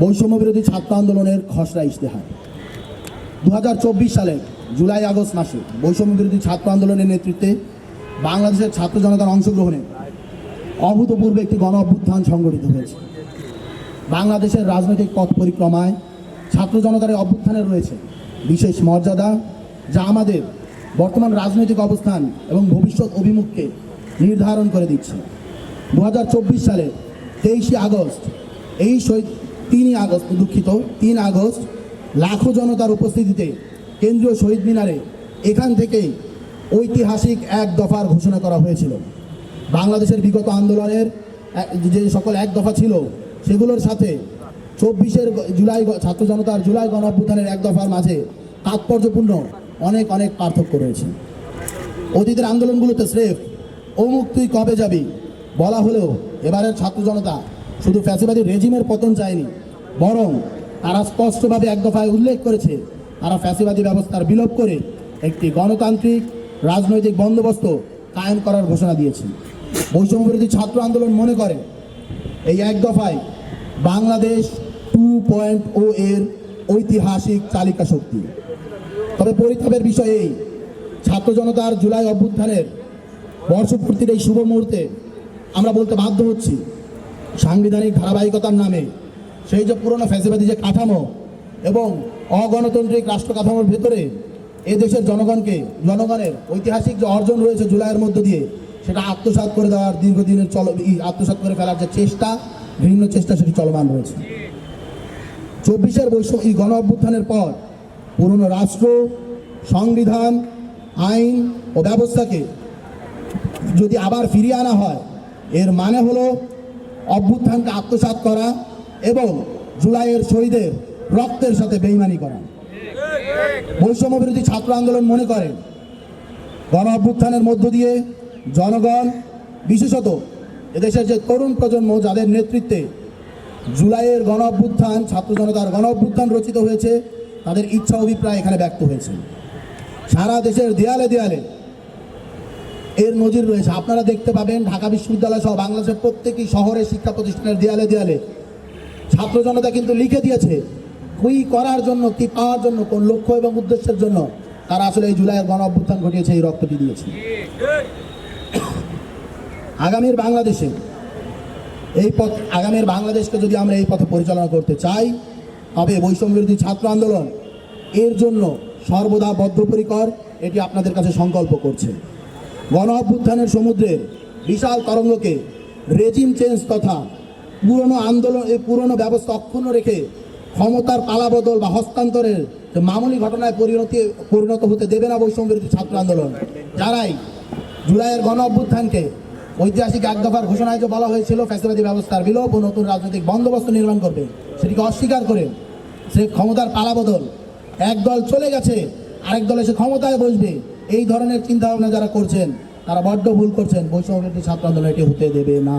বৈষম্য বিরোধী ছাত্র আন্দোলনের খসড়া ইশতেহার। দু সালের জুলাই আগস্ট মাসে বৈষম্য বিরোধী ছাত্র আন্দোলনের নেতৃত্বে বাংলাদেশের ছাত্র জনতার অংশগ্রহণে অভূতপূর্ব একটি গণ অভ্যুত্থান সংগঠিত হয়েছে। বাংলাদেশের রাজনৈতিক পথ পরিক্রমায় ছাত্র জনতার এই অভ্যুত্থানের রয়েছে বিশেষ মর্যাদা, যা আমাদের বর্তমান রাজনৈতিক অবস্থান এবং ভবিষ্যৎ অভিমুখকে নির্ধারণ করে দিচ্ছে। দু হাজার চব্বিশ সালে তেইশে আগস্ট এই শহীদ তিনই আগস্ট দুঃখিত, তিন আগস্ট লাখো জনতার উপস্থিতিতে কেন্দ্রীয় শহীদ মিনারে এখান থেকেই ঐতিহাসিক এক দফার ঘোষণা করা হয়েছিল। বাংলাদেশের বিগত আন্দোলনের যে সকল এক দফা ছিল, সেগুলোর সাথে চব্বিশের জুলাই ছাত্র জনতার জুলাই গণ অভ্যুত্থানের এক দফার মাঝে তাৎপর্যপূর্ণ অনেক অনেক পার্থক্য রয়েছে। অতীতের আন্দোলনগুলোতে স্রেফ অমুক তুই কবে যাবি বলা হলেও এবারের ছাত্র জনতা শুধু ফ্যাসিবাদী রেজিমের পতন চায়নি বরং তারা স্পষ্টভাবে এক দফায় উল্লেখ করেছে, তারা ফ্যাসিবাদী ব্যবস্থার বিলোপ করে একটি গণতান্ত্রিক রাজনৈতিক বন্দোবস্ত কায়েম করার ঘোষণা দিয়েছে। বৈষম্য বিরোধী ছাত্র আন্দোলন মনে করে, এই এক দফায় বাংলাদেশ টু পয়েন্ট ও এর ঐতিহাসিক চালিকা শক্তি। তবে পরিতাপের বিষয় এই, ছাত্র জনতার জুলাই অভ্যুত্থানের বর্ষপূর্তির এই শুভ মুহূর্তে আমরা বলতে বাধ্য হচ্ছি, সাংবিধানিক ধারাবাহিকতার নামে সেই যে পুরনো ফ্যাসিবাদী যে কাঠামো এবং অগণতান্ত্রিক রাষ্ট্র কাঠামোর ভেতরে দেশের জনগণকে, জনগণের ঐতিহাসিক যে অর্জন রয়েছে জুলাইয়ের মধ্য দিয়ে, সেটা আত্মসাৎ করে দেওয়ার দীর্ঘদিনের চল, ই, আত্মসাৎ করে ফেলার যে চেষ্টা বিভিন্ন চেষ্টা সেটি চলমান রয়েছে। চব্বিশের বৈষম্য এই গণ অভ্যুত্থানের পর পুরনো রাষ্ট্র, সংবিধান, আইন ও ব্যবস্থাকে যদি আবার ফিরিয়ে আনা হয়, এর মানে হলো অভ্যুত্থানকে আত্মসাৎ করা এবং জুলাইয়ের শহীদের রক্তের সাথে বেইমানি করা। বৈষম্য বিরোধী ছাত্র আন্দোলন মনে করে। গণ অভ্যুত্থানের মধ্য দিয়ে জনগণ, বিশেষত এদেশের যে তরুণ প্রজন্ম, যাদের নেতৃত্বে জুলাইয়ের গণ অভ্যুত্থান ছাত্র জনতার গণ অভ্যুত্থান রচিত হয়েছে, তাদের ইচ্ছা, অভিপ্রায় এখানে ব্যক্ত হয়েছে। সারা দেশের দেয়ালে দেয়ালে এর নজির রয়েছে। আপনারা দেখতে পাবেন, ঢাকা বিশ্ববিদ্যালয় সহ বাংলাদেশের প্রত্যেকটি শহরের শিক্ষা প্রতিষ্ঠানের দেয়ালে দেয়ালে ছাত্র জনতা কিন্তু লিখে দিয়েছে কুই করার জন্য, কি পাওয়ার জন্য, কোন লক্ষ্য এবং উদ্দেশ্যের জন্য তারা আসলে এই জুলাইয়ের গণ অভ্যুত্থান ঘটিয়েছে, এই রক্তটি দিয়েছে। আগামীর বাংলাদেশে এই পথ, আগামীর বাংলাদেশকে যদি আমরা এই পথে পরিচালনা করতে চাই, তবে বৈষম্য বিরোধী ছাত্র আন্দোলন এর জন্য সর্বদা বদ্ধপরিকর, এটি আপনাদের কাছে সংকল্প করছে। গণ অভ্যুত্থানের সমুদ্রের বিশাল তরঙ্গকে রেজিম চেঞ্জ তথা পুরনো আন্দোলন, এই পুরনো ব্যবস্থা অক্ষুণ্ণ রেখে ক্ষমতার পালাবদল বা হস্তান্তরের মামুলি ঘটনায় পরিণতি, পরিণত হতে দেবে না বৈষম্য বিরোধী ছাত্র আন্দোলন। যারাই জুলাইয়ের গণ অভ্যুত্থানকে ঐতিহাসিক এক দফার ঘোষণায় যে বলা হয়েছিল, ফ্যাসিবাদী ব্যবস্থার বিলোপ ও নতুন রাজনৈতিক বন্দোবস্ত নির্মাণ করবে, সেটিকে অস্বীকার করে সে ক্ষমতার পালাবদল, এক দল চলে গেছে, আরেক দল এসে ক্ষমতায় বসবে, এই ধরনের চিন্তা ভাবনা যারা করছেন, তারা বড্ড ভুল করছেন। বৈষম্য ছাত্র আন্দোলন এটি হতে দেবে না।